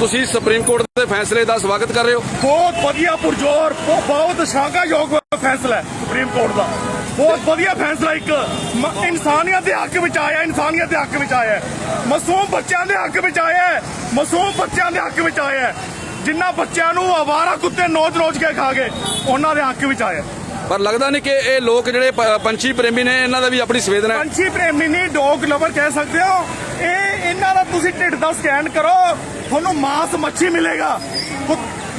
ਤੁਸੀਂ supreme court ਦੇ ਫੈਸਲੇ ਦਾ ਸਵਾਗਤ ਕਰ ਰਹੇ ਹੋ। ਬਹੁਤ ਵਧੀਆ ਪੁਰਜੋਰ, ਬਹੁਤ ਸ਼ਲਾਘਾਯੋਗ ਫੈਸਲਾ ਹੈ ਸੁਪਰੀਮ ਕੋਰਟ ਦਾ। ਬਹੁਤ ਵਧੀਆ ਫੈਸਲਾ ਇੱਕ। ਇਨਸਾਨੀਅਤ ਦੇ ਹੱਕ ਵਿੱਚ ਆਇਆ, ਇਨਸਾਨੀਅਤ ਦੇ ਹੱਕ ਵਿੱਚ ਆਇਆ ਮਾਸੂਮ ਬੱਚਿਆਂ ਦੇ ਹੱਕ ਵਿੱਚ ਆਇਆ ਮਾਸੂਮ ਬੱਚਿਆਂ ਦੇ ਹੱਕ ਵਿੱਚ ਆਇਆ ਹੈ। ਜਿਨ੍ਹਾਂ ਬੱਚਿਆਂ ਨੂੰ ਆਵਾਰਾ ਕੁੱਤੇ ਨੋਚ-ਨੋਚ ਕੇ ਖਾ ਗਏ, ਉਹਨਾਂ ਦੇ ਹੱਕ ਵਿੱਚ ਆਇਆ ਪਰ ਲੱਗਦਾ ਨਹੀਂ ਕਿ ਇਹ ਲੋਕ ਜਿਹੜੇ ਪ- ਪੰਛੀ ਪ੍ਰੇਮੀ ਨੇ ਇਹਨਾਂ ਦਾ ਵੀ ਆਪਣੀ ਸੰਵੇਦਨਾ ਹੈ ਪੰਛੀ ਪ੍ਰੇਮੀ ਨਹੀਂ ਡੌਗ ਲਵਰ ਕਹਿ ਸਕਦੇ ਹੋ। ਇਹ ਇਹਨਾਂ ਦਾ ਤੁਸੀਂ ਢਿੱਡ ਦਾ ਸਕੈਨ ਕਰੋ। ਤੁਹਾਨੂੰ ਮਾਸ ਮੱਛੀ ਮਿਲੇਗਾ। ਤੁ-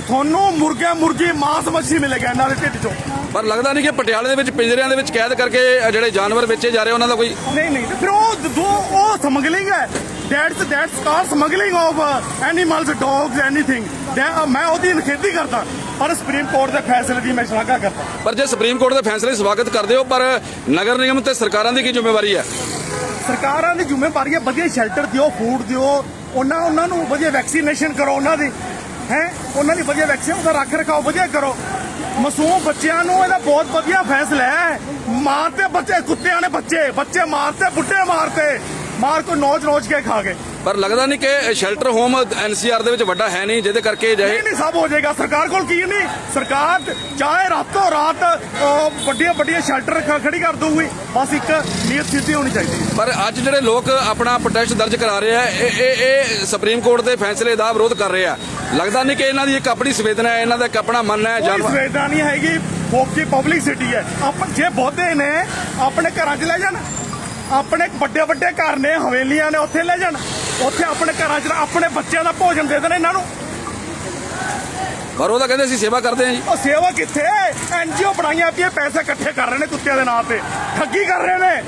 ਤੁਹਾਨੂੰ ਮੁਰਗਾ ਮੁਰਗੀ ਮਾਸ ਮੱਛੀ ਮਿਲੇਗਾ ਇਹਨਾਂ ਦੇ ਢਿੱਡ ਚੋਂ। ਪਰ ਲੱਗਦਾ ਨਹੀਂ ਕਿ ਪਟਿਆਲੇ ਦੇ ਵਿੱਚ ਪਿੰਜਰਿਆਂ ਦੇ ਵਿੱਚ ਕੈਦ ਕਰਕੇ ਇਹ ਜਿਹੜੇ ਜਾਨਵਰ ਵੇਚੇ ਜਾ ਰਹੇ ਉਹਨਾਂ ਦਾ ਕੋਈ ਨਹੀਂ ਨਹੀਂ ਤੇ ਫਿਰ ਉਹ ਦੋ ਉਹ ਸਮਗਲਿੰਗ ਹੈ। That's that's car smuggling of animals dogs anything ਮੈਂ ਉਹਦੀ ਨਿਖੇਧੀ ਕਰਦਾ। ਪਰ ਸੁਪਰੀਮ ਕੋਰਟ ਦੇ ਫੈਸਲੇ ਦੀ ਮੈਂ ਸ਼ਲਾਘਾ ਕਰਦਾ ਪਰ ਜੇ ਸੁਪਰੀਮ ਕੋਰਟ ਦੇ ਫੈਸਲੇ ਸਵਾਗਤ ਕਰਦੇ ਹੋ ਪਰ ਨਗਰ ਨਿਗਮ ਤੇ ਸਰਕਾਰਾਂ ਦੀ ਕੀ ਜ਼ਿੰਮੇਵਾਰੀ ਹੈ? ਸਰਕਾਰਾਂ ਦੀ ਜ਼ਿੰਮੇਵਾਰੀ ਹੈ ਵਧੀਆ ਸ਼ੈਲਟਰ ਦਿਓ ਫੂਡ ਦਿਓ ਉਹਨਾਂ ਉਹਨਾਂ ਨੂੰ ਵਧੀਆ ਵੈਕਸੀਨੇਸ਼ਨ ਕਰੋ ਉਹਨਾਂ ਦੀ ਹੈ? ਉਹਨਾਂ ਦੀ ਵਧੀਆ ਵੈਕਸੀਨ ਉਹਦਾ ਰੱਖ ਰਖਾਓ ਵਧੀਆ ਕਰੋ। ਮਾਸੂਮ ਬੱਚਿਆਂ ਨੂੰ ਇਹਦਾ ਬਹੁਤ ਵਧੀਆ ਫੈਸਲਾ ਹੈ। ਮਾਰਤੇ ਬੱਚੇ ਕੁੱਤਿਆਂ ਨੇ ਬੱਚੇ ਬੱਚੇ ਮਾਰਤੇ ਬੁੱਢੇ ਮਾਰਤੇ ਮਾਰ ਕੋ ਨੋਚ ਨੋਚ ਕੇ ਖਾ ਗਏ। ਪਰ ਲੱਗਦਾ ਨਹੀਂ ਕਿ ਸ਼ੈਲਟਰ ਹੋਮ ਐਨਸੀਆਰ ਦੇ ਵਿੱਚ ਵੱਡਾ ਹੈ ਨਹੀਂ ਜਿਹਦੇ ਕਰਕੇ ਨਹੀਂ ਨਹੀਂ ਸਭ ਹੋ ਜਾਏਗਾ। ਸਰਕਾਰ ਕੋਲ ਕੀ ਨਹੀਂ? ਸਰਕਾਰ ਚਾਹੇ ਰਾਤੋਂ ਰਾਤ ਵੱਡੀਆਂ ਵੱਡੀਆਂ ਸ਼ੈਲਟਰ ਖੜੀ ਕਰ ਦੂਗੀ ਬਸ ਇੱਕ ਨੀਅਤ ਸਿੱਧੀ ਹੋਣੀ ਚਾਹੀਦੀ ਹੈ। ਪਰ ਅੱਜ ਜਿਹੜੇ ਲੋਕ ਆਪਣਾ ਪ੍ਰੋਟੈਸਟ ਦਰਜ ਕਰਾ ਰਹੇ ਆ ਇਹ ਇਹ ਇਹ ਸੁਪਰੀਮ ਕੋਰਟ ਦੇ ਫੈਸਲੇ ਦਾ ਵਿਰੋਧ ਕਰ ਰਹੇ ਆ। ਲੱਗਦਾ ਨਹੀਂ ਕਿ ਇਹਨਾਂ ਦੀ ਇੱਕ ਆਪਣੀ ਸੰਵੇਦਨਾ ਹੈ ਇਹਨਾਂ ਦਾ ਇੱਕ ਆਪਣਾ ਮਨ ਹੈ ਕੋਈ ਜਾਨਵਰ ਸਵੇਦਾ ਨਹੀਂ ਹੈਗੀ। ਫੋਕੀ ਪਬਲਿਕ ਸਿਟੀ ਹੈ। ਆਪ ਜੇ ਬਹੁਤੇ ਨੇ ਆਪਣੇ ਘਰਾਂ 'ਚ ਲੈ ਜਾਣ। ਆਪਣੇ ਵੱਡੇ ਵੱਡੇ ਘਰ ਨੇ ਹਵੇਲੀਆਂ ਨੇ ਉੱਥੇ ਲੈ ਜਾਣ। ਉੱਥੇ ਆਪਣੇ ਘਰਾਂ 'ਚ ਆਪਣੇ ਬੱਚਿਆਂ ਦਾ ਭੋਜਨ ਦੇ ਦੇਣ ਇਹਨਾਂ ਨੂੰ। ਪਰ ਉਹ ਤਾਂ ਕਹਿੰਦੇ ਅਸੀਂ ਸੇਵਾ ਕਰਦੇ ਹਾਂ ਜੀ। ਉਹ ਸੇਵਾ ਕਿੱਥੇ? ਐਨਜੀਓ ਬਣਾਈਆਂ ਪਈਆਂ ਪੈਸੇ ਇਕੱਠੇ ਕਰ ਰਹੇ ਨੇ ਕੁੱਤਿਆਂ ਦੇ ਨਾਂ ਤੇ। ਠੱਗੀ ਕਰ ਰਹੇ ਨੇ।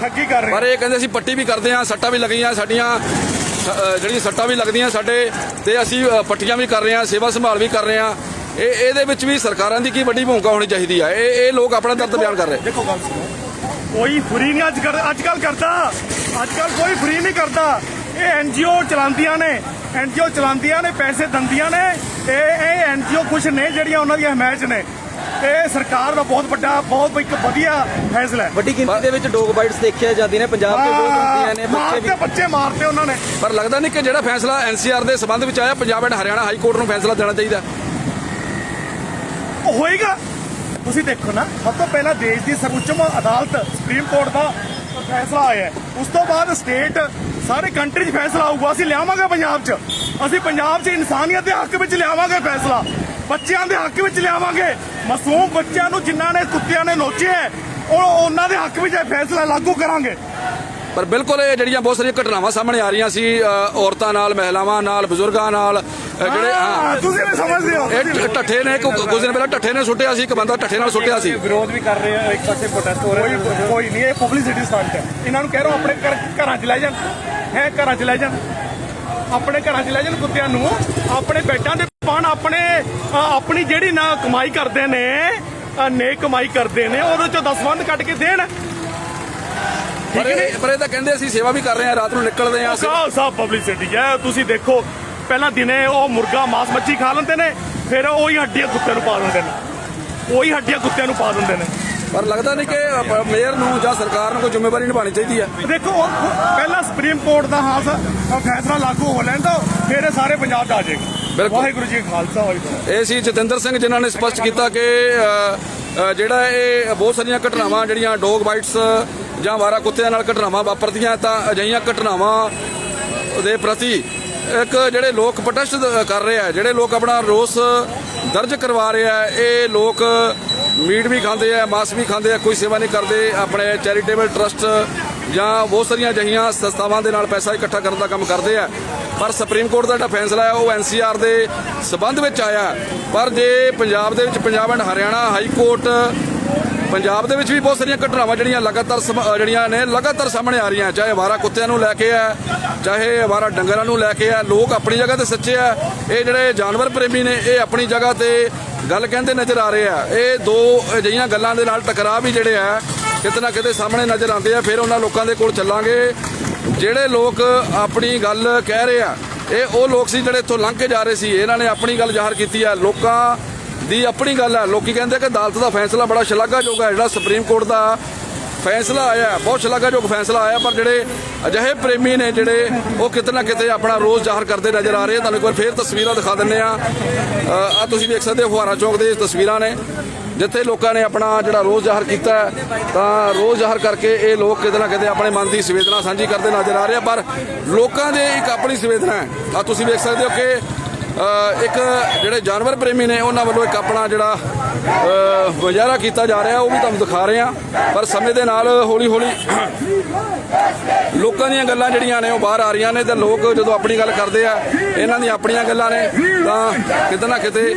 ਠੱਗੀ ਕਰ ਰਹੇ ਪਰ ਇਹ ਕਹਿੰਦੇ ਅਸੀਂ ਪੱਟੀ ਵੀ ਕਰਦੇ ਹਾਂ ਸੱਟਾਂ ਵੀ ਲੱਗੀਆਂ ਸਾਡੀਆਂ ਜਿਹੜੀਆਂ ਸੱਟਾਂ ਵੀ ਲੱਗਦੀਆਂ ਸਾਡੇ ਤੇ ਅਸੀਂ ਪੱਟੀਆਂ ਵੀ ਕਰ ਰਹੇ ਹਾਂ ਸੇਵਾ ਸੰਭਾਲ ਵੀ ਕਰ ਰਹੇ ਹਾਂ। ਇਹ ਇਹਦੇ ਵਿੱਚ ਵੀ ਸਰਕਾਰਾਂ ਦੀ ਕੀ ਵੱਡੀ ਭੂਮਿਕਾ ਹੋਣੀ ਚਾਹੀਦੀ ਆ। ਇਹ ਇਹ ਲੋਕ ਆਪਣਾ ਦਰਦ ਬਿਆਨ ਕਰ ਰਹੇ। ਦੇਖੋ ਗੱਲ ਸੁਣੋ। ਕੋਈ ਫਰੀ ਨਹੀਂ ਅੱਜ ਕਰ ਅੱਜ ਕੱਲ ਕਰਦਾ। ਅੱਜ ਕੱਲ ਕੋਈ ਫਰੀ ਨਹੀਂ ਕਰਦਾ। ਇਹ ਐਨਜੀਓ ਚਲਾਉਂਦੀਆਂ ਨੇ। ਐਨਜੀਓ ਚਲਾਉਂਦੀਆਂ ਨੇ ਪੈਸੇ ਦਿੰਦੀਆਂ ਨੇ। ਤੇ ਇਹ ਐਨਜੀਓ ਕੁਝ ਨੇ ਜਿਹੜੀਆਂ ਉਹਨਾਂ ਦੀਆਂ ਹਮਾਇਤ ਨੇ। ਇਹ ਸਰਕਾਰ ਦਾ ਬਹੁਤ ਵੱਡਾ ਬਹੁਤ ਇੱਕ ਵਧੀਆ ਫੈਸਲਾ ਹੈ। ਵੱਡੀ ਗਿਣਤੀ ਦੇ ਵਿੱਚ ਡੌਗ ਬਾਈਟਸ ਦੇਖੀਆਂ ਜਾਂਦੀਆਂ ਨੇ। ਪੰਜਾਬ ਤੋਂ ਬਹੁਤ ਹੁੰਦੀਆਂ ਨੇ ਬੱਚੇ ਮਾਰਤੇ ਵੀ ਬੱਚੇ ਮਾਰਤੇ ਉਹਨਾਂ ਨੇ। ਪਰ ਲੱਗਦਾ ਨਹੀਂ ਕਿ ਜਿਹੜਾ ਫੈਸਲਾ ਐਨਸੀਆਰ ਦੇ ਸਬੰਧ ਵਿੱਚ ਆਇਆ Punjab and Haryana high court ਨੂੰ ਫੈਸਲਾ ਦੇਣਾ ਚਾਹੀਦਾ। ਉਹ ਹੋਏਗਾ। ਤੁਸੀਂ ਦੇਖੋ ਨਾ ਸਭ ਤੋਂ ਪਹਿਲਾਂ ਦੇਸ਼ ਦੀ ਸਰਵਉੱਚਮ ਅਦਾਲਤ ਸੁਪਰੀਮ ਕੋਰਟ ਦਾ ਫੈਸਲਾ ਆਇਆ ਹੈ। ਉਸ ਤੋਂ ਬਾਅਦ ਸਟੇਟ ਸਾਰੇ ਕੰਟਰੀ 'ਚ ਫੈਸਲਾ ਆਊਗਾ ਅਸੀਂ ਲਿਆਵਾਂਗੇ ਪੰਜਾਬ 'ਚ। ਅਸੀਂ ਪੰਜਾਬ 'ਚ ਇਨਸਾਨੀਅਤ ਦੇ ਹੱਕ ਵਿੱਚ ਲਿਆਵਾਂਗੇ ਫੈਸਲਾ। ਬੱਚਿਆਂ ਦੇ ਹੱਕ ਵਿੱਚ ਲਿਆਵਾਂਗੇ। ਮਾਸੂਮ ਬੱਚਿਆਂ ਨੂੰ ਜਿਨ੍ਹਾਂ ਨੇ ਕੁੱਤਿਆਂ ਨੇ ਨੋਚਿਆ ਹੈ, ਉਹ ਉਹਨਾਂ ਦੇ ਹੱਕ ਵਿੱਚ ਇਹ ਫੈਸਲਾ ਲਾਗੂ ਕਰਾਂਗੇ। ਪਰ ਬਿਲਕੁਲ ਇਹ ਜਿਹੜੀਆਂ ਬਹੁਤ ਸਾਰੀਆਂ ਘਟਨਾਵਾਂ ਸਾਹਮਣੇ ਆ ਰਹੀਆਂ ਸੀ ਔਰਤਾਂ ਨਾਲ ਮਹਿਲਾਵਾਂ ਨਾਲ ਬਜ਼ੁਰਗਾਂ ਨਾਲ ਜਿਹੜੇ ਹਾਂ, ਤੁਸੀਂ ਵੀ ਸਮਝਦੇ ਹੋ। ਇਹ ਟ- ਢੱਠੇ ਨੇ ਕੁਝ ਦਿਨ ਪਹਿਲਾਂ ਢੱਠੇ ਨੇ ਸੁੱਟਿਆ ਸੀ ਇੱਕ ਬੰਦਾ ਢੱਠੇ ਨਾਲ ਸੁੱਟਿਆ ਸੀ। ਵਿਰੋਧ ਵੀ ਕਰ ਰਹੇ ਆ ਇੱਕ ਪਾਸੇ ਪ੍ਰੋਟੈਸਟ ਹੋ ਕੋਈ ਕੋਈ ਨਹੀਂ ਇਹ ਪਬਲਿਸਿਟੀ ਸਟੰਟ ਹੈ। ਇਹਨਾਂ ਨੂੰ ਕਹਿ ਰੋ ਆਪਣੇ ਘਰ- ਘਰਾਂ 'ਚ ਲੈ ਜਾਣ। ਹੈ ਘਰਾਂ 'ਚ ਲੈ ਜਾਣ। ਆਪਣੇ ਘਰਾਂ 'ਚ ਲੈ ਜਾਣ ਕੁੱਤਿਆਂ ਨੂੰ। ਆਪਣੇ ਬੈਡਾਂ ਦੇ ਪਾਣ ਆਪਣੇ ਅ, ਆਪਣੀ ਜਿਹੜੀ ਨਾ ਕਮਾਈ ਕਰਦੇ ਨੇ ਅ, ਨੇ ਕਮਾਈ ਕਰਦੇ ਨੇ ਉਹਦੇ ਚੋਂ ਦਸਵੰਦ ਕੱਟ ਕੇ ਦੇਣ। ਪਰ ਇਹ ਪਰ ਇਹ ਤਾਂ ਕਹਿੰਦੇ ਅਸੀਂ ਸੇਵਾ ਵੀ ਕਰ ਰਹੇ ਹਾਂ ਰਾਤ ਨੂੰ ਨਿਕਲਦੇ ਹਾਂ ਅਸੀਂ ਸਾਹ ਸਾਹ ਪਬਲਿਸਿਟੀ ਹੈ। ਤੁਸੀਂ ਦੇਖੋ ਪਹਿਲਾਂ ਦਿਨੇ ਉਹ ਮੁਰਗਾ ਮਾਸ ਮੱਛੀ ਖਾ ਲੈਂਦੇ ਨੇ ਫਿਰ ਉਹੀ ਹੱਡੀਆਂ ਕੁੱਤੇ ਨੂੰ ਪਾ ਦਿੰਦੇ ਨੇ। ਉਹੀ ਹੱਡੀਆਂ ਕੁੱਤਿਆਂ ਨੂੰ ਪਾ ਦਿੰਦੇ ਨੇ। ਪਰ ਲੱਗਦਾ ਨਹੀਂ ਕਿ ਮੇਅਰ ਨੂੰ ਜਾਂ ਸਰਕਾਰ ਨੂੰ ਕੋਈ ਜ਼ਿੰਮੇਵਾਰੀ ਨਿਭਾਉਣੀ ਚਾਹੀਦੀ ਹੈ। ਦੇਖੋ ਪਹਿਲਾਂ ਸੁਪਰੀਮ ਕੋਰਟ ਦਾ ਹਾਂ ਫੈਸਲਾ ਲਾਗੂ ਹੋ ਲੈਣ ਦੋ ਫਿਰ ਇਹ ਸਾਰੇ ਪੰਜਾਬ 'ਚ ਆ ਜਾਏਗਾ। ਵਾਹਿਗੁਰੂ ਜੀ ਖਾਲਸਾ ਵਾਹਿਗੁਰੂ ਇਹ ਸੀ ਜਤਿੰਦਰ ਸਿੰਘ ਜਿਨ੍ਹਾਂ ਨੇ ਸਪਸ਼ਟ ਕੀਤਾ ਕਿ ਜਿਹੜਾ ਇਹ ਬਹੁਤ ਸਾਰੀਆਂ ਘਟਨਾਵਾਂ ਜਿਹੜੀਆਂ ਡੌਗ ਬਾਈਟਸ ਜਾਂ ਵਾਰਾ ਕੁੱਤਿਆਂ ਨਾਲ ਘਟਨਾਵਾਂ ਵਾਪਰਦੀਆਂ ਤਾਂ ਅਜਿਹੀਆਂ ਘਟਨਾਵਾਂ ਦੇ ਪ੍ਰਤੀ ਇੱਕ ਜਿਹੜੇ ਲੋਕ ਪ੍ਰੋਟੈਸਟ ਕਰ ਰਹੇ ਆ, ਜਿਹੜੇ ਲੋਕ ਆਪਣਾ ਰੋਸ ਦਰਜ ਕਰਵਾ ਰਹੇ ਆ, ਇਹ ਲੋਕ ਮੀਟ ਵੀ ਖਾਂਦੇ ਆ, ਮਾਸ ਵੀ ਖਾਂਦੇ ਆ, ਕੋਈ ਸੇਵਾ ਨਹੀਂ ਕਰਦੇ, ਆਪਣੇ ਚੈਰੀਟੇਬਲ ਟਰਸਟ ਜਾਂ ਬਹੁਤ ਸਾਰੀਆਂ ਅਜਿਹੀਆਂ ਸੰਸਥਾਵਾਂ ਦੇ ਨਾਲ ਪੈਸਾ ਇਕੱਠਾ ਕਰਨ ਦਾ ਕੰਮ ਕਰਦੇ ਆ। ਪਰ ਸੁਪਰੀਮ ਕੋਰਟ ਦਾ ਜਿਹੜਾ ਫੈਸਲਾ ਹੈ ਉਹ ਐਨਸੀਆਰ ਦੇ ਸਬੰਧ ਵਿੱਚ ਆਇਆ। ਪਰ ਜੇ ਪੰਜਾਬ ਦੇ ਵਿੱਚ Punjab and Haryana high court Punjab ਦੇ ਵਿੱਚ ਵੀ ਬਹੁਤ ਸਾਰੀਆਂ ਘਟਨਾਵਾਂ ਜਿਹੜੀਆਂ ਲਗਾਤਾਰ ਸਮ- ਜਿਹੜੀਆਂ ਨੇ ਲਗਾਤਾਰ ਸਾਹਮਣੇ ਆ ਰਹੀਆਂ, ਚਾਹੇ ਵਾਰਾ ਕੁੱਤਿਆਂ ਨੂੰ ਲੈ ਕੇ ਆ ਚਾਹੇ ਅਵਾਰਾ ਡੰਗਰਾਂ ਨੂੰ ਲੈ ਕੇ ਆ ਲੋਕ ਆਪਣੀ ਜਗ੍ਹਾ ਤੇ ਸੱਚੇ ਆ ਇਹ ਜਿਹੜੇ ਜਾਨਵਰ ਪ੍ਰੇਮੀ ਨੇ, ਇਹ ਆਪਣੀ ਜਗ੍ਹਾ ਤੇ ਗੱਲ ਕਹਿੰਦੇ ਨਜ਼ਰ ਆ ਰਹੇ ਆ। ਇਹ ਦੋ ਅਜਿਹੀਆਂ ਗੱਲਾਂ ਦੇ ਨਾਲ ਟਕਰਾਅ ਵੀ ਜਿਹੜੇ ਆ, ਕਿਤੇ ਨਾ ਕਿਤੇ ਸਾਹਮਣੇ ਨਜ਼ਰ ਆਉਂਦੇ ਆ, ਫਿਰ ਉਹਨਾਂ ਲੋਕਾਂ ਦੇ ਕੋਲ ਚੱਲਾਂਗੇ। ਜਿਹੜੇ ਲੋਕ ਆਪਣੀ ਗੱਲ ਕਹਿ ਰਹੇ ਆ, ਇਹ ਉਹ ਲੋਕ ਸੀ ਜਿਹੜੇ ਇੱਥੋਂ ਲੰਘ ਕੇ ਜਾ ਰਹੇ ਸੀ, ਇਹਨਾਂ ਨੇ ਆਪਣੀ ਗੱਲ ਜ਼ਾਹਰ ਕੀਤੀ ਆ। ਲੋਕਾਂ ਦੀ ਆਪਣੀ ਗੱਲ ਹੈ। ਲੋਕੀ ਕਹਿੰਦੇ ਕਿ ਅਦਾਲਤ ਦਾ ਫੈਸਲਾ ਬੜਾ ਸ਼ਲਾਘਾਯੋਗ ਹੈ। ਜਿਹੜਾ ਸੁਪਰੀਮ ਕੋਰਟ ਦਾ ਫੈਸਲਾ ਆਇਆ ਬਹੁਤ ਸ਼ਲਾਘਾਯੋਗ ਫੈਸਲਾ ਆਇਆ ਪਰ ਜਿਹੜੇ ਅਜਿਹੇ ਪ੍ਰੇਮੀ ਨੇ ਜਿਹੜੇ, ਉਹ ਕਿਤੇ ਨਾ ਕਿਤੇ ਆਪਣਾ ਰੋਜ਼ ਜ਼ਾਹਰ ਕਰਦੇ ਨਜ਼ਰ ਆ ਰਹੇ ਤੁਹਾਨੂੰ ਇੱਕ ਵਾਰ ਫੇਰ ਤਸਵੀਰਾਂ ਦਿਖਾ ਦਿੰਨੇ ਆ ਆ ਤੁਸੀਂ ਵੇਖ ਸਕਦੇ ਹੋ, ਫੁਹਾਰਾ ਚੌਕ ਦੇ ਤਸਵੀਰਾਂ ਨੇ। ਜਿੱਥੇ ਲੋਕਾਂ ਨੇ ਆਪਣਾ ਜਿਹੜਾ ਰੋਜ਼ ਜ਼ਾਹਰ ਕੀਤਾ ਤਾਂ ਰੋਜ਼ ਜ਼ਾਹਰ ਕਰਕੇ ਇਹ ਲੋਕ ਕਿਤੇ ਨਾ ਕਿਤੇ ਆਪਣੇ ਮਨ ਦੀ ਸੰਵੇਦਨਾ ਸਾਂਝੀ ਕਰਦੇ ਨਜ਼ਰ ਆ ਰਹੇ ਆ। ਪਰ ਲੋਕਾਂ ਦੇ ਇੱਕ ਆਪਣੀ ਸੰਵੇਦਨਾ ਹੈ। ਆ ਤੁਸੀਂ ਵੇਖ ਸਕਦੇ ਹੋ ਕਿ ਇੱਕ ਜਿਹੜੇ ਜਾਨਵਰ ਪ੍ਰੇਮੀ ਨੇ ਉਹਨਾਂ ਵੱਲੋਂ ਇੱਕ ਆਪਣਾ ਜਿਹੜਾ ਮੁਜ਼ਾਹਰਾ ਕੀਤਾ ਜਾ ਰਿਹਾ ਉਹ ਵੀ ਤੁਹਾਨੂੰ ਦਿਖਾ ਰਹੇ ਆ ਪਰ ਸਮੇਂ ਦੇ ਨਾਲ ਹੌਲੀ ਹੌਲੀ ਲੋਕਾਂ ਦੀਆਂ ਗੱਲਾਂ ਜਿਹੜੀਆਂ ਨੇ ਉਹ ਬਾਹਰ ਆ ਰਹੀਆਂ ਨੇ ਤੇ ਲੋਕ ਜਦੋਂ ਆਪਣੀ ਗੱਲ ਕਰਦੇ ਆ ਇਹਨਾਂ ਦੀਆਂ ਆਪਣੀਆਂ ਗੱਲਾਂ ਨੇ ਤਾਂ ਕਿਤੇ ਨਾ ਕਿਤੇ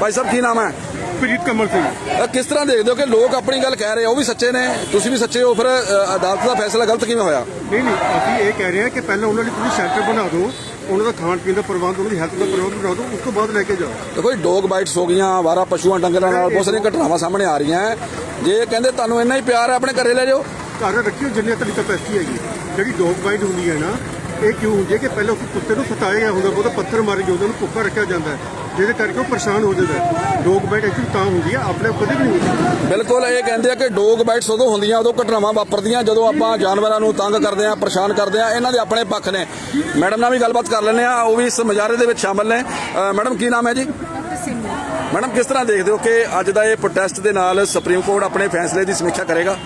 ਭਾਈ ਸਾਹਿਬ ਕੀ ਨਾਮ ਹੈ? ਪ੍ਰੀਤ ਕਮਲ ਸਿੰਘ। ਕਿਸ ਤਰ੍ਹਾਂ ਦੇਖਦੇ ਹੋ ਕਿ ਲੋਕ ਆਪਣੀ ਗੱਲ ਕਹਿ ਰਹੇ ਆ ਉਹ ਵੀ ਸੱਚੇ ਨੇ? ਤੁਸੀਂ ਵੀ ਸੱਚੇ ਹੋ ਫਿਰ ਅਦਾਲਤ ਦਾ ਫੈਸਲਾ ਗਲਤ ਕਿਵੇਂ ਹੋਇਆ? ਨਹੀਂ ਨਹੀਂ ਅਸੀਂ ਇਹ ਕਹਿ ਰਹੇ ਹਾਂ ਕਿ ਪਹਿਲਾਂ ਉਹਨਾਂ ਲਈ ਤੁਸੀਂ ਸ਼ੈਲਟਰ ਬਣਾ ਦਿਓ ਉਹਨਾਂ ਦਾ ਖਾਣ ਪੀਣ ਦਾ ਪ੍ਰਬੰਧ ਉਹਨਾਂ ਦੀ ਹੈਲਥ ਦਾ ਪ੍ਰਬੰਧ ਬਣਾ ਦਿਓ ਉਸ ਤੋਂ ਬਾਅਦ ਲੈ ਕੇ ਜਾਓ। ਦੇਖੋ ਜੀ ਡੌਗ ਬਾਈਟਸ ਹੋ ਗਈਆਂ ਵਾਰਾ ਪਸ਼ੂਆਂ ਡੰਗਰਾਂ ਨਾਲ ਬਹੁਤ ਸਾਰੀਆਂ ਘਟਨਾਵਾਂ ਸਾਹਮਣੇ ਆ ਰਹੀਆਂ। ਜੇ ਕਹਿੰਦੇ ਤੁਹਾਨੂੰ ਇੰਨਾ ਹੀ ਪਿਆਰ ਹੈ ਆਪਣੇ ਘਰੇ ਲੈ ਜਾਓ। ਘਰ ਰੱਖਿਓ ਜਿੰਨੀ ਤੁਹਾਡੀ ਕਪੈਸਿਟੀ ਹੈਗੀ। ਜਿਹੜੀ ਡੌਗ ਬਾਈਟ ਹੁੰਦੀ ਹੈ ਨਾ ਇਹ ਕਿਉਂ ਹੁੰਦੀ ਹੈ ਕਿ ਪਹਿਲਾਂ ਉਸ ਕੁੱਤੇ ਨੂੰ ਸਤਾਇਆ ਗਿਆ ਹੁੰਦਾ ਉਹਦਾ ਪੱਥਰ ਮਾਰੇ ਜਾਂਦੇ ਉਹਨੂੰ ਭੁੱਖਾ ਰੱਖਿਆ ਜਾਂਦਾ ਜਿਹਦੇ ਕਰਕੇ ਉਹ ਪਰੇਸ਼ਾਨ ਹੋ ਜਾਂਦਾ ਹੈ। ਡੌਗ ਬਾਈਟ ਐਕਚੁਅਲੀ ਤਾਂ ਹੁੰਦੀ ਹੈ ਆਪਣੇ ਆਪ ਕਦੇ ਵੀ ਨਹੀਂ ਹੁੰਦੀ। ਬਿਲਕੁਲ ਇਹ ਕਹਿੰਦੇ ਆ ਕਿ ਡੌਗ ਬਾਈਟਸ ਉਦੋਂ ਹੁੰਦੀਆਂ ਉਦੋਂ ਘਟਨਾਵਾਂ ਵਾਪਰਦੀਆਂ ਜਦੋਂ ਆਪਾਂ ਜਾਨਵਰਾਂ ਨੂੰ ਤੰਗ ਕਰਦੇ ਆ ਪਰੇਸ਼ਾਨ ਕਰਦੇ ਆ ਇਹਨਾਂ ਦੇ ਆਪਣੇ ਪੱਖ ਨੇ। ਮੈਡਮ ਨਾਲ ਵੀ ਗੱਲਬਾਤ ਕਰ ਲੈਂਦੇ ਆ ਉਹ ਵੀ ਇਸ ਮੁਜ਼ਾਹਰੇ ਦੇ ਵਿੱਚ ਸ਼ਾਮਲ ਨੇ। ਅ, ਮੈਡਮ ਕੀ ਨਾਮ ਹੈ ਜੀ? ਮੈਡਮ ਕਿਸ ਤਰ੍ਹਾਂ ਦੇਖਦੇ ਹੋ ਕਿ ਅੱਜ ਦਾ ਇਹ ਪ੍ਰੋਟੈਸਟ ਦੇ ਨਾਲ ਸੁਪਰੀਮ ਕੋਰਟ ਆਪਣੇ ਫੈਸਲੇ ਦੀ ਸਮੀਖਿਆ ਕਰੇਗਾ?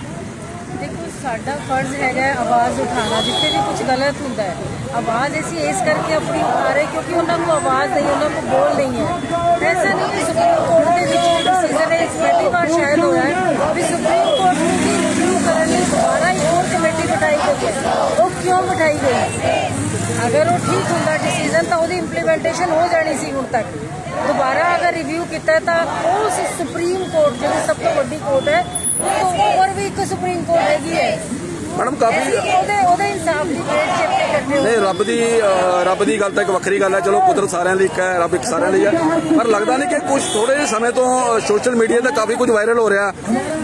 ਦੇਖੋ ਸਾਡਾ ਫਰਜ਼ ਹੈਗਾ ਹੈ ਆਵਾਜ਼ ਉਠਾਉਣਾ ਜਿੱਥੇ ਵੀ ਕੁਝ ਗਲਤ ਹੁੰਦਾ ਹੈ। ਆਵਾਜ਼ ਅਸੀਂ ਇਸ ਕਰਕੇ ਆਪਣੀ ਉਠਾ ਰਹੇ ਕਿਉਂਕਿ ਉਹਨਾਂ ਨੂੰ ਆਵਾਜ਼ ਨਹੀਂ, ਉਹਨਾਂ ਨੂੰ ਬੋਲ ਨਹੀਂ ਹੈ। ਐਸਾ ਨਹੀਂ ਕਿ ਸੁਪਰੀਮ ਕੋਰਟ ਦੇ ਵਿੱਚ ਵੀ ਡਿਸੀਜਨ ਇਸ ਪਹਿਲੀ ਵਾਰ ਸ਼ਾਇਦ ਹੋਇਆ ਹੈ ਵੀ ਸੁਪਰੀਮ ਕੋਰਟ ਨੂੰ ਵੀ ਰਿਵਿਊ ਕਰਨ ਲਈ ਦੁਬਾਰਾ ਇੱਕ ਹੋਰ ਕਮੇਟੀ ਬਿਠਾਈ ਗਈ ਹੈ। ਉਹ ਕਿਉਂ ਬਿਠਾਈ ਗਈ? ਅਗਰ ਉਹ ਠੀਕ ਹੁੰਦਾ ਡਿਸੀਜਨ ਤਾਂ ਉਹਦੀ ਇੰਪਲੀਮੈਂਟੇਸ਼ਨ ਹੋ ਜਾਣੀ ਸੀ ਹੁਣ ਤੱਕ। ਦੁਬਾਰਾ ਅਗਰ ਰਿਵਿਊ ਕੀਤਾ ਤਾਂ ਉਸ ਸੁਪਰੀਮ ਕੋਰਟ ਜਿਹੜੀ ਸਭ ਤੋਂ ਵੱਡੀ ਕੋਰਟ ਹੈ ਉਹ ਤੋਂ ਉੱਪਰ ਵੀ ਇੱਕ ਸੁਪਰੀਮ ਕੋਰਟ ਹੈਗੀ ਹੈ। ਮੈਡਮ ਕਾਫੀ ਉਹਦੇ ਉਹਦੇ ਇਨਸਾਫ ਦੀ ਵੇਟ ਚ ਇੱਥੇ ਇਕੱਠੇ ਹੋਏ ਨਹੀਂ ਰੱਬ ਦੀ ਰੱਬ ਦੀ ਗੱਲ ਤਾਂ ਇੱਕ ਵੱਖਰੀ ਗੱਲ ਹੈ। ਚਲੋ ਕੁਦਰਤ ਸਾਰਿਆਂ ਲਈ ਇੱਕ ਹੈ ਰੱਬ ਇੱਕ ਸਾਰਿਆਂ ਲਈ ਹੈ। ਪਰ ਲੱਗਦਾ ਨਹੀਂ ਕਿ ਕੁਝ ਥੋੜੇ ਜਿਹੇ ਸਮੇਂ ਤੋਂ ਸੋਸ਼ਲ ਮੀਡੀਆ ਤੇ ਕਾਫੀ ਕੁਝ ਵਾਇਰਲ ਹੋ ਰਿਹਾ।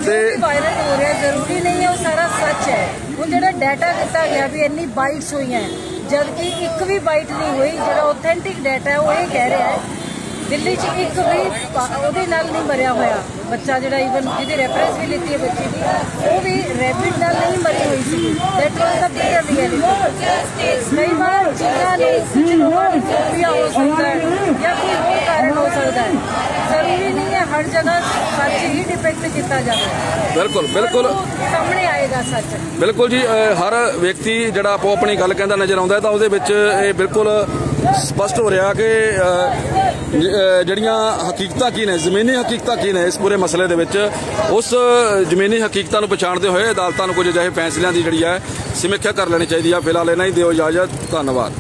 ਤੇ ਵਾਇਰਲ ਹੋ ਰਿਹਾ ਜ਼ਰੂਰੀ ਨਹੀਂ ਹੈ ਉਹ ਸਾਰਾ ਸੱਚ ਹੈ। ਹੁਣ ਜਿਹੜਾ ਡਾਟਾ ਦਿੱਤਾ ਗਿਆ ਵੀ ਇੰਨੀ ਬਾਈਟਸ ਹੋਈਆਂ ਹੈ, ਜਦ ਕਿ ਇੱਕ ਵੀ ਬਾਈਟ ਨਹੀਂ ਹੋਈ ਜਿਹੜਾ ਆਥੈਂਟਿਕ ਡਾਟਾ ਹੈ ਉਹ ਇਹ ਕਹਿ ਰਿਹਾ ਹੈ ਦਿੱਲੀ 'ਚ ਇੱਕ ਵੀ ਪਾ- ਉਹਦੇ ਨਾਲ ਨਹੀਂ ਮਰਿਆ ਹੋਇਆ ਬੱਚਾ ਜਿਹੜਾ ਇਵਨ ਜਿਹਦੀ ਰੈਫਰੈਂਸ ਵੀ ਲਿੱਤੀ ਹੈ ਬੱਚੀ ਦੀ ਉਹ ਵੀ ਰੈਬਿਟ ਨਾਲ ਨਹੀਂ ਮਰੀ ਹੋਈ ਸੀ। That was the bigger reality ਕਈ ਵਾਰ ਚੀਜ਼ਾਂ ਨੂੰ ਕੁਝ ਲੋਕਾਂ ਨੂੰ ਫੋਬੀਆ ਹੋ ਸਕਦਾ ਹੈ ਜਾਂ ਕੋਈ ਹੋਰ ਕਾਰਨ ਹੋ ਸਕਦਾ ਹੈ ਜ਼ਰੂਰੀ ਨਹੀਂ ਹੈ ਹਰ ਜਗ੍ਹਾ ਸੱਚ ਹੀ ਡਿਪੈਕਟ ਕੀਤਾ ਜਾਵੇ। ਬਿਲਕੁਲ ਬਿਲਕੁਲ। ਸਾਹਮਣੇ ਆਏਗਾ ਸੱਚ। ਬਿਲਕੁਲ ਜੀ ਅ, ਹਰ ਵਿਅਕਤੀ ਜਿਹੜਾ ਆਪੋ ਆਪਣੀ ਗੱਲ ਕਹਿੰਦਾ ਨਜ਼ਰ ਆਉਂਦਾ ਹੈ ਤਾਂ ਉਹਦੇ ਵਿੱਚ ਇਹ ਬਿਲਕੁਲ ਸਪਸ਼ਟ ਹੋ ਰਿਹਾ ਕਿ ਅ, ਜਿਹੜੀਆਂ ਹਕੀਕਤਾਂ ਕੀ ਨੇ, ਜ਼ਮੀਨੀ ਹਕੀਕਤਾਂ ਕੀ ਨੇ ਇਸ ਪੂਰੇ ਮਸਲੇ ਦੇ ਵਿੱਚ? ਉਸ ਜ਼ਮੀਨੀ ਹਕੀਕਤਾਂ ਨੂੰ ਪਛਾਣਦੇ ਹੋਏ ਅਦਾਲਤਾਂ ਨੂੰ ਕੁਝ ਅਜਿਹੇ ਫੈਸਲਿਆਂ ਦੀ ਜਿਹੜੀ ਹੈ, ਸਮੀਖਿਆ ਕਰ ਲੈਣੀ ਚਾਹੀਦੀ ਆ। ਫਿਲਹਾਲ ਇਹਨਾਂ ਹੀ, ਦਿਓ ਇਜਾਜ਼ਤ, ਧੰਨਵਾਦ।